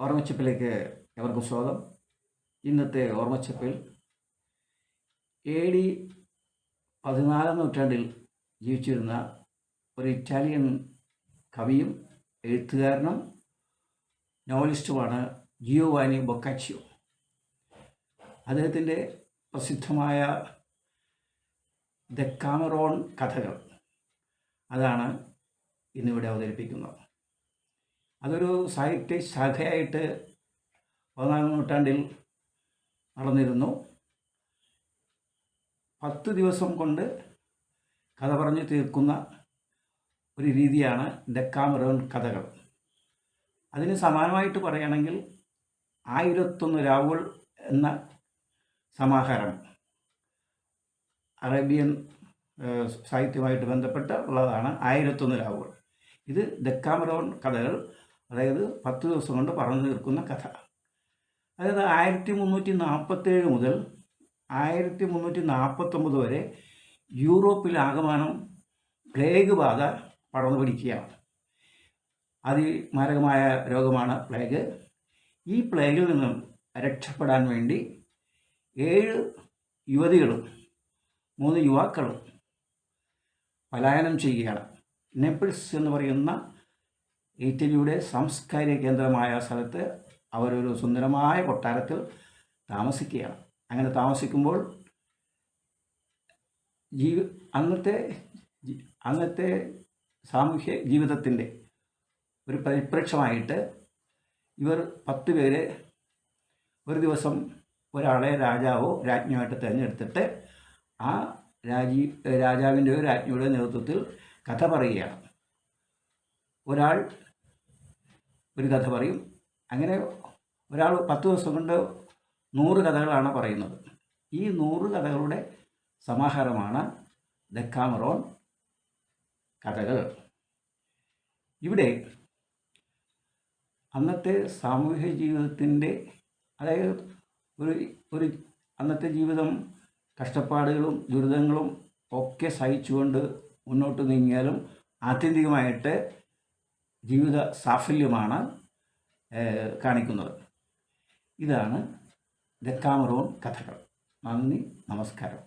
ഓർമ്മച്ചപ്പിലേക്ക് എവർക്കും സ്വാഗതം. ഇന്നത്തെ ഓർമ്മച്ചപ്പിൽ A D പതിനാലാം നൂറ്റാണ്ടിൽ ജീവിച്ചിരുന്ന ഒരു ഇറ്റാലിയൻ കവിയും എഴുത്തുകാരനും നോവലിസ്റ്റുമാണ് ജിയോവാനി ബൊക്കാച്ചിയോ. അദ്ദേഹത്തിന്റെ പ്രസിദ്ധമായ ദക്കാമറോൺ കഥകൾ അതാണ് ഇന്നിവിടെ അവതരിപ്പിക്കുന്നത്. അതൊരു സാഹിത്യ ശാഖയായിട്ട് പതിനാലാം നൂറ്റാണ്ടിൽ നടന്നിരുന്നു. പത്ത് ദിവസം കൊണ്ട് കഥ പറഞ്ഞു തീർക്കുന്ന ഒരു രീതിയാണ് ഡെക്കാമറോൺ കഥകൾ. അതിന് സമാനമായിട്ട് പറയുകയാണെങ്കിൽ ആയിരത്തൊന്ന് രാവുകൾ എന്ന സമാഹാരം അറേബ്യൻ സാഹിത്യമായിട്ട് ബന്ധപ്പെട്ട് ഉള്ളതാണ് ആയിരത്തൊന്ന് രാവുകൾ ഇത് ഡെക്കാമറോൺ കഥകൾ അതായത് പത്ത് ദിവസം കൊണ്ട് പറഞ്ഞു തീർക്കുന്ന കഥ. അതായത് ആയിരത്തി മുന്നൂറ്റി നാൽപ്പത്തേഴ് മുതൽ ആയിരത്തി മുന്നൂറ്റി നാൽപ്പത്തൊമ്പത് വരെ യൂറോപ്പിൽ ആകമാനം പ്ലേഗ് ബാധ പടർന്നു പിടിക്കുകയാണ്. അതിമാരകമായ രോഗമാണ് പ്ലേഗ്. ഈ പ്ലേഗിൽ നിന്നും രക്ഷപ്പെടാൻ വേണ്ടി ഏഴ് യുവതികളും മൂന്ന് യുവാക്കളും പലായനം ചെയ്യുകയാണ്. നെപ്പിൾസ് എന്ന് പറയുന്ന ഇറ്റലിയുടെ സാംസ്കാരിക കേന്ദ്രമായ സ്ഥലത്ത് അവരൊരു സുന്ദരമായ കൊട്ടാരത്തിൽ താമസിക്കുകയാണ്. അങ്ങനെ താമസിക്കുമ്പോൾ ജീവ അന്നത്തെ അന്നത്തെ സാമൂഹ്യ ജീവിതത്തിന്റെ ഒരു പരിപ്രേക്ഷമായിട്ട് ഇവർ പത്ത് പേര് ഒരു ദിവസം ഒരാളെ രാജാവോ രാജ്ഞിയുമായിട്ട് തിരഞ്ഞെടുത്തിട്ട് ആ രാജീ രാജാവിന്റെയോ രാജ്ഞിയുടെയോ നേതൃത്വത്തിൽ കഥ പറയുകയാണ്. ഒരാൾ ഒരു കഥ പറയും. അങ്ങനെ ഒരാൾ പത്ത് ദിവസം കൊണ്ട് നൂറ് കഥകളാണ് പറയുന്നത്. ഈ നൂറ് കഥകളുടെ സമാഹാരമാണ് ദക്കാമറോൺ കഥകൾ. ഇവിടെ അന്നത്തെ സാമൂഹ്യ ജീവിതത്തിന്റെ അതായത് ഒരു ഒരു അന്നത്തെ ജീവിതം കഷ്ടപ്പാടുകളും ദുരിതങ്ങളും ഒക്കെ സഹിച്ചുകൊണ്ട് മുന്നോട്ട് നീങ്ങിയാലും ആത്യന്തികമായിട്ട് ജീവിത സാഫല്യമാണ് കാണിക്കുന്നത്. ഇതാണ് ദക്കാമറോൺ കഥകൾ. നന്ദി നമസ്കാരം.